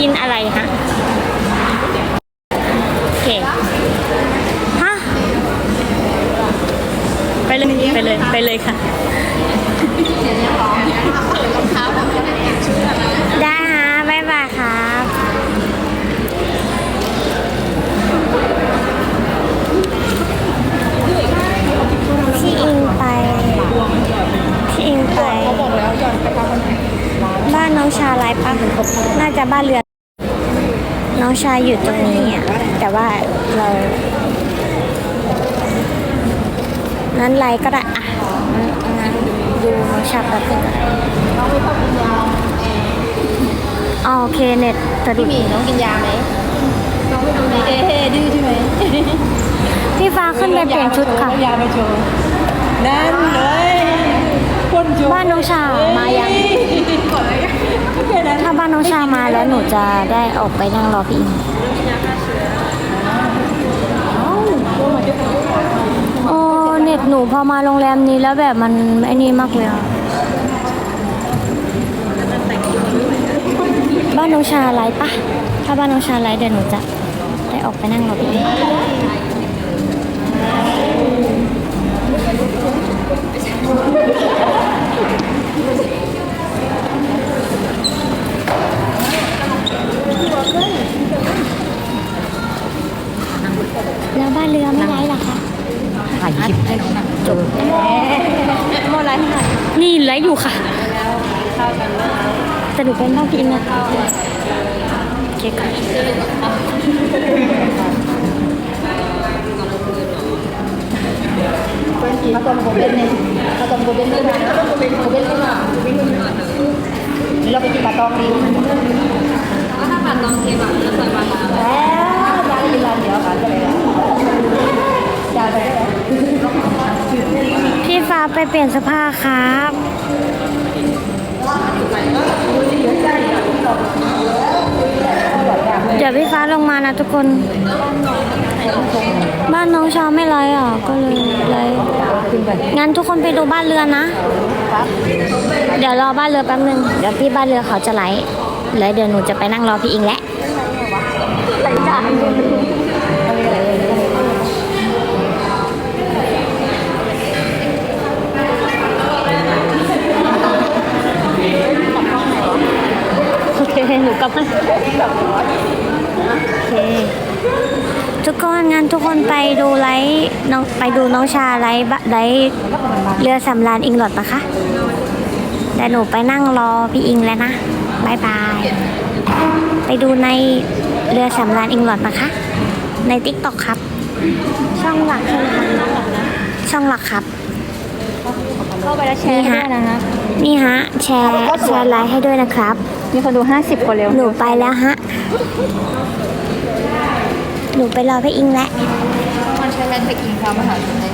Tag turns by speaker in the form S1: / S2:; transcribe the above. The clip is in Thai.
S1: กินอะไรฮะโอเคฮะไปเลยไปเลยไปเลยค่ะ ได้ฮะบ๊ายบายครับที่อิงไปที่อิงไป บ้านน้องชาไลฟ์ปะน่าจะบ้านเรือน น้องชายอยู่ตรงนี้อะแต่ว่าเรานั้นไลฟ์ก็ได้อะงั้นดูน้องชาแป๊บนึงก็ได้อ๋อโอเคเน็ตสะดุด
S2: พี่หมีน้องกินยาไหมน้องไม่ทำไหมเอ๊ะดื้อใช่ไหม
S1: พี่ฟ้าขึ้นไปเปลี่ยนชุดค่ะ
S2: ยามาโชว์นั่นเลยคนโชว์
S1: บ้านน้องชามายัง
S2: แค่นั้น
S1: ถ้าบ้านน้องชามาแล้วหนูจะได้ออกไปนั่งรอพี่อิงโอ้เน็ตหนูพอมาโรงแรมนี้แล้วแบบมันไอ้นี่มากเลยอะบ้านน้องชาไลฟ์ปะถ้าบ้านน้องชาไลฟ์เดี๋ยวหนูจะได้ออกไปนั่งรอพี่อิง แล้วบ้านเรือไม่ไลฟ์เหรอคะ
S2: ถ่ายคลิปให้น้องนะ
S1: จบ
S2: โมไลฟ์ให้หน่อย
S1: นี่ไลฟ์อยู่ค่ะแต่หนูเป็นบ้านพี่อิงนะโอเคค่ะ
S2: มาตรงโบเบนเนี่ยมาตรงโบเบนนี่นะโบเบนโบเบนนี่นะเราไปกินปลาตองดีก็ถ้าปลาตองเค็มแบบจะใส่ปลาแล้วยากินร้านเดียวกันก็เลยยาไปได้
S1: พี่ฟ้าไป เปลี่ยนเสื้อผ้าครับเดี๋ยวพี่ฟ้าลงมานะทุกคน บ้านน้องชาวไม่ไลฟ์อะก็เลยไล่งั้นทุกคนไปดูบ้านเรือนะ เดี๋ยวรอบ้านเรือแป๊บนึง เดี๋ยวพี่บ้านเรือเขาจะไลแล้วเดี๋ยวหนูจะไปนั่งรอพี่อิงแหละโอ เคหนูกลับมาโอเคทุกคนงั้นทุกคนไปดูไลฟ์น้องไปดูน้องชาไลฟ์ไลฟ์เรือสำราญอิงหลอดนะคะแต่หนูไปนั่งรอพี่อิงแล้วนะบายบาย ไปดูในเรือสำราญอิงหลอดนะคะ ในติ๊กต็อกครับ ช่องหลักใช่ไหมคะช่องหลักครับ
S2: เข้าไปแล้วแชร์ด้วยนะครับ
S1: นี่ฮะ แชร์แชร์ไลฟ์ให้ด้วยนะครับ
S2: มีคนดู 50 คนเร็ว
S1: หนูไปแล้วฮะ หนูไปรอพี่อิงแล้ว
S2: มันใช้แมนไปกินข้าวมหาชัย